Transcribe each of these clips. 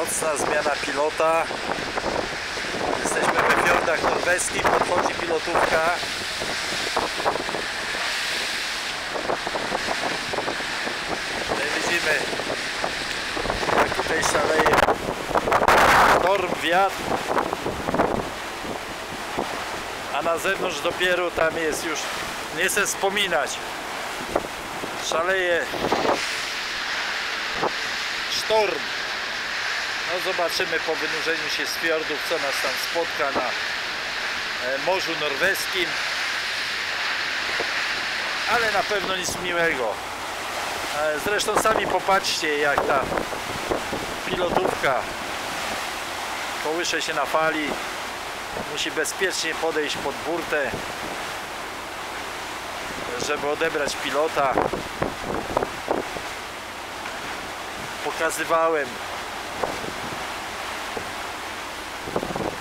Nocna zmiana pilota. Jesteśmy we fiordach norweskich, podchodzi pilotówka. Tutaj widzimy, jak tutaj szaleje sztorm, wiatr. A na zewnątrz dopiero tam jest już, nie chcę wspominać. Szaleje sztorm. No zobaczymy po wynurzeniu się z fiordów, co nas tam spotka na e, Morzu Norweskim. Ale na pewno nic miłego. E, Zresztą sami popatrzcie jak ta pilotówka kołysze się na fali. Musi bezpiecznie podejść pod burtę, żeby odebrać pilota. Pokazywałem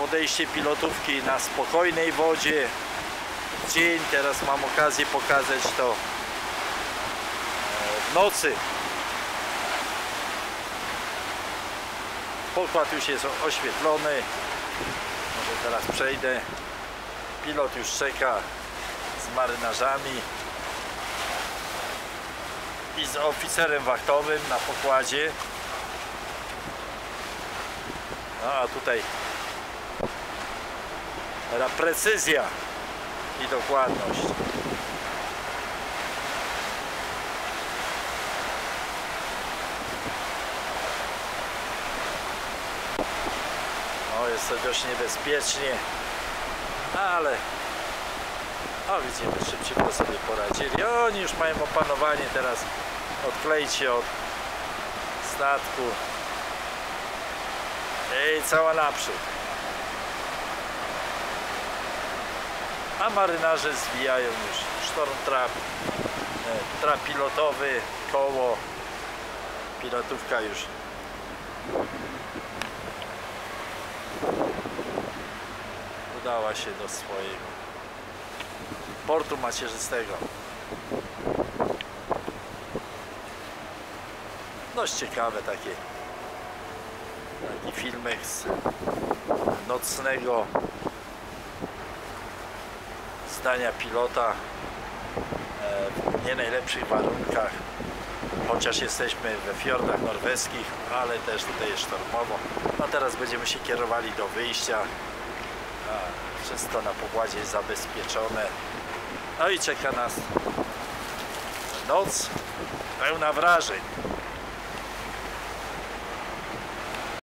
podejście pilotówki na spokojnej wodzie. Dzień, teraz mam okazję pokazać to e, w nocy. Pokład już jest oświetlony. Może teraz przejdę. Pilot już czeka z marynarzami i z oficerem wachtowym na pokładzie. No a tutaj Precyzja i dokładność. O, jest to dość niebezpiecznie, ale o, widzimy, szybciutko sobie poradzili. Oni już mają opanowanie teraz. Odkleić się od statku. I cała naprzód. A marynarze zwijają już sztorm trap, e, trap pilotowy, koło, pilotówka już udała się do swojego portu macierzystego. Dość ciekawe takie taki filmek z nocnego zdania pilota e, w nie najlepszych warunkach chociaż jesteśmy we fiordach norweskich ale też tutaj jest sztormowo. No teraz będziemy się kierowali do wyjścia. Wszystko na pokładzie jest zabezpieczone. No i czeka nas noc pełna wrażeń